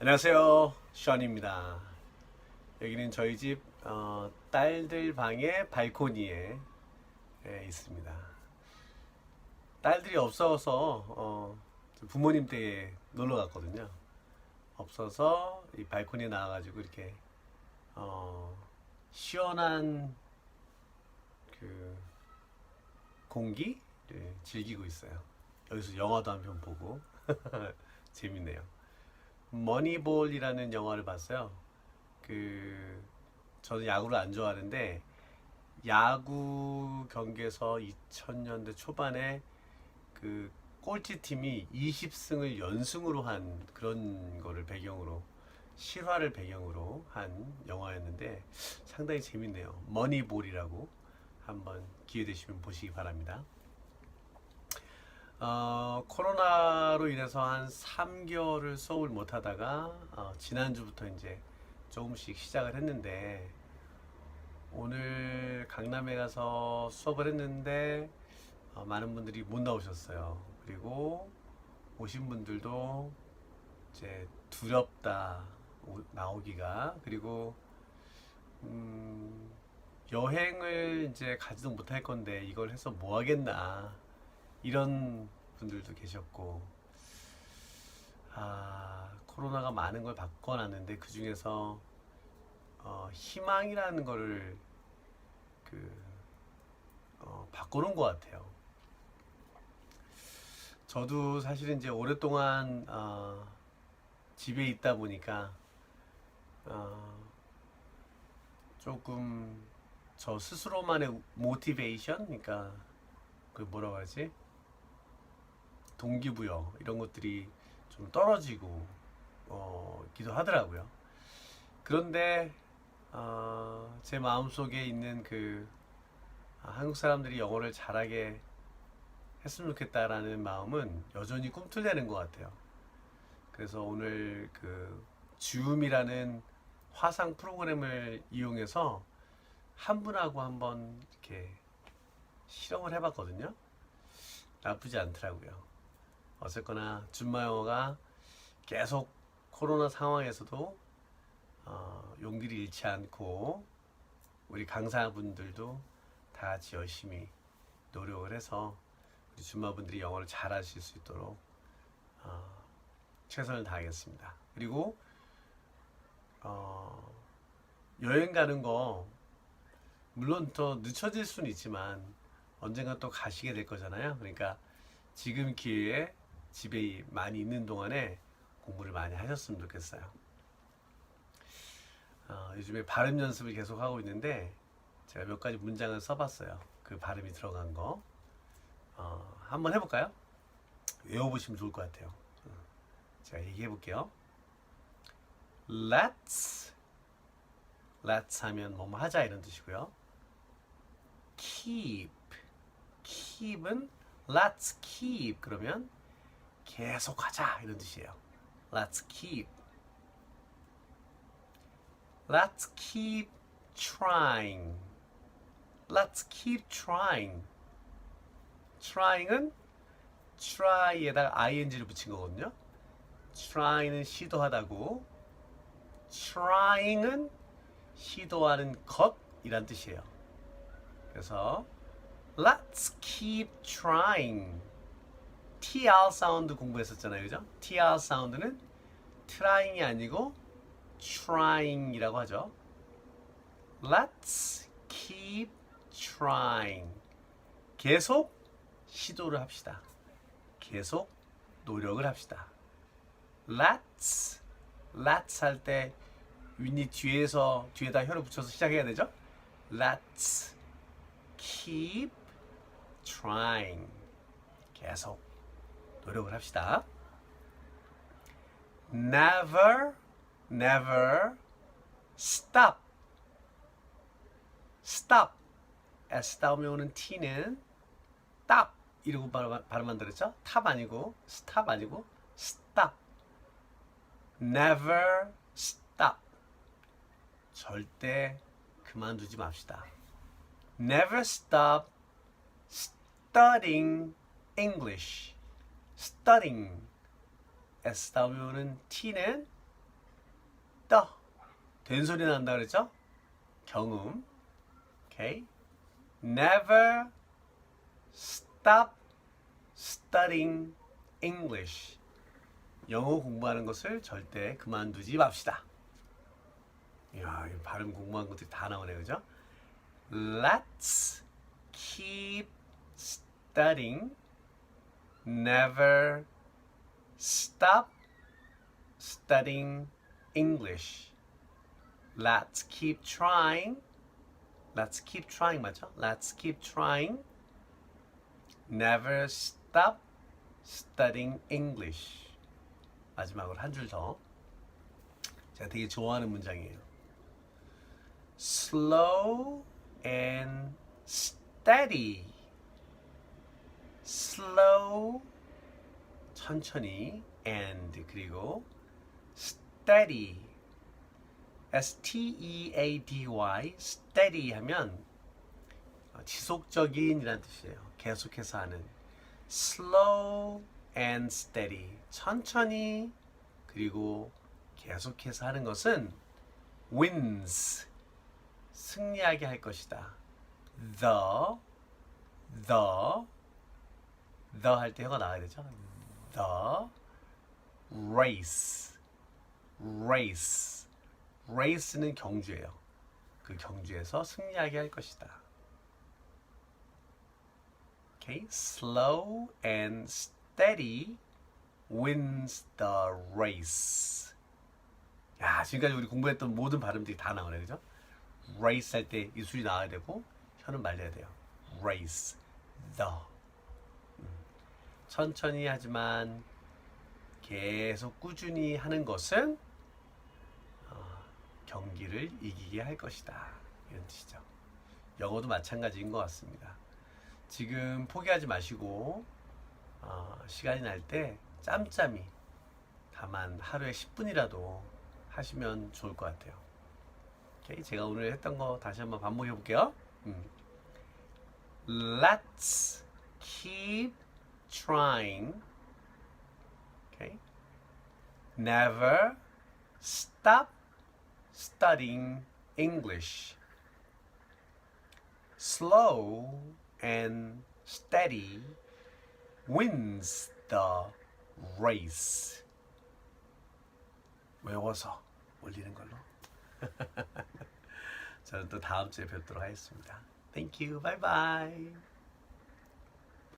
안녕하세요. 션입니다. 여기는 저희 집 어, 딸들 방의 발코니에 예, 있습니다. 딸들이 없어서 어, 부모님 댁에 놀러 갔거든요. 없어서 이 발코니에 나와가지고 이렇게 어, 시원한 그 공기를 즐기고 있어요. 여기서 영화도 한 편 보고 재밌네요. 머니볼이라는 영화를 봤어요. 그 저는 야구를 안 좋아하는데 야구 경기에서 2000년대 초반에 그 꼴찌 팀이 20승을 연승으로 한 그런 거를 배경으로 실화를 배경으로 한 영화였는데 상당히 재밌네요. 머니볼이라고 한번 기회 되시면 보시기 바랍니다. 어, 코로나로 인해서 한 3개월을 수업을 못 하다가 어, 지난주부터 이제 조금씩 시작을 했는데 오늘 강남에 가서 수업을 했는데 어, 많은 분들이 못 나오셨어요. 그리고 오신 분들도 이제 두렵다 오- 나오기가 그리고 음, 여행을 이제 가지도 못할 건데 이걸 해서 뭐 하겠나 이런 분들도 계셨고 아 코로나가 많은 걸 바꿔놨는데 그 중에서 어, 희망이라는 거를 그 어, 바꿔놓은 것 같아요. 저도 사실은 이제 오랫동안 어, 집에 있다 보니까 어, 조금 저 스스로만의 모티베이션, 그러니까 그 뭐라고 하지? 동기부여 이런 것들이 좀 떨어지고 어, 기도 하더라고요. 그런데 어, 제 마음속에 있는 그 아, 한국 사람들이 영어를 잘하게 했으면 좋겠다라는 마음은 여전히 꿈틀대는 것 같아요. 그래서 오늘 그 줌이라는 화상 프로그램을 이용해서 한 분하고 한번 이렇게 실험을 해봤거든요. 나쁘지 않더라고요. 어쨌거나 줌마 영어가 계속 코로나 상황에서도 어, 용기를 잃지 않고 우리 강사분들도 다 같이 열심히 노력을 해서 우리 줌마분들이 영어를 잘하실 수 있도록 어, 최선을 다하겠습니다. 그리고 어, 여행 가는 거 물론 더 늦춰질 수는 있지만 언젠가 또 가시게 될 거잖아요. 그러니까 지금 기회에 집에 많이 있는 동안에 공부를 많이 하셨으면 좋겠어요. 어, 요즘에 발음 연습을 계속 하고 있는데 제가 몇 가지 문장을 써봤어요. 그 발음이 들어간 거. 어, 한번 해볼까요? 외워보시면 좋을 것 같아요. 어, 제가 얘기해 볼게요. Let's Let's 하면 뭐 뭐 하자 이런 뜻이고요. Keep Keep은 Let's keep 그러면 계속 하자 이런 뜻이에요. Let's keep Let's keep trying. Let's keep trying. trying은 try에다가 ing를 붙인 거거든요. try는 시도하다고 trying은 시도하는 것이란 뜻이에요. 그래서 let's keep trying. Tr 사운드 공부했었잖아요. 그죠? tr 사운드는 trying이 아니고 trying이라고 하죠. Let's keep trying. 계속 시도를 합시다. 계속 노력을 합시다. Let's Let's 할때 윈이 뒤에서 뒤에다 혀를 붙여서 시작해야 되죠. Let's keep trying. 계속 노력을 합시다. Never never stop. stop. S 다음에 오는 T는 stop 이러고 발음, 발음 만 들었죠? 탑 아니고 stop 아니고 stop. never stop. 절대 그만두지 맙시다. never stop studying English. Studying S 다음에 오는 T는 떠. 된 소리 난다 그랬죠? 경음. 오케이. Never stop studying English. 영어 공부하는 것을 절대 그만두지 맙시다. 이야, 이 발음 공부한 것들이 다 나오네, 그죠? Let's keep studying. Never stop studying English. Let's keep trying. Let's keep trying 맞죠? Let's keep trying. Never stop studying English. 마지막으로 한 줄 더. 제가 되게 좋아하는 문장이에요. Slow and steady. Slow 천천히 and 그리고 steady S T E A D Y steady 하면 어, 지속적인이란 뜻이에요. 계속해서 하는 slow and steady 천천히 그리고 계속해서 하는 것은 wins 승리하게 할 것이다. the the the 할 때 혀가 나와야 되죠. the race race race는 경주예요. 그 경주에서 승리하게 할 것이다. Okay, slow and steady wins the race. 야, 지금까지 우리 공부했던 모든 발음들이 다 나오네, 그죠? race 할 때 입술이 나와야 되고 혀는 말려야 돼요. race, the. 음, 천천히 하지만 계속 꾸준히 하는 것은 어, 경기를 이기게 할 것이다. 이런 뜻이죠. 영어도 마찬가지인 것 같습니다. 지금 포기하지 마시고 어, 시간이 날 때 짬짬이 다만 하루에 10분이라도 하시면 좋을 것 같아요. 오케이, 제가 오늘 했던 거 다시 한번 반복해 볼게요. 음. Let's keep trying. Okay. Never stop studying English. Slow and steady wins the race. 외워서 올리는 걸로. 저는 또 다음 주에 뵙도록 하겠습니다. Thank you. Bye bye.